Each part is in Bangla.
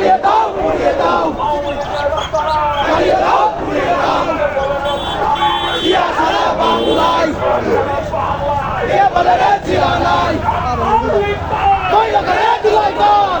চালিয়ে দাও পুড়িয়ে দাও চালিয়ে দাও পুড়িয়ে দাও ইয়া সারা বাংলায় এ বদরে জিয়া নাই কই করে দিলাই কর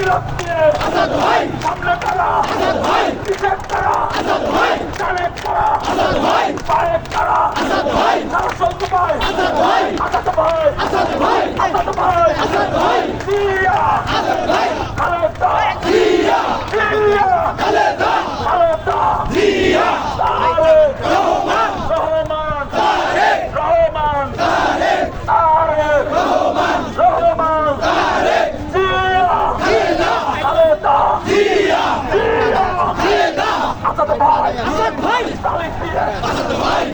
আজাদ ভাই! সামনে তারা আজাদ ভাই পিছে তারা আজাদ ভাই চালে তারা আজাদ ভাই পায়ে তারা আজাদ ভাই সারা সন্তুমায় আজাদ আসাদ ভাই আসাদ ভাই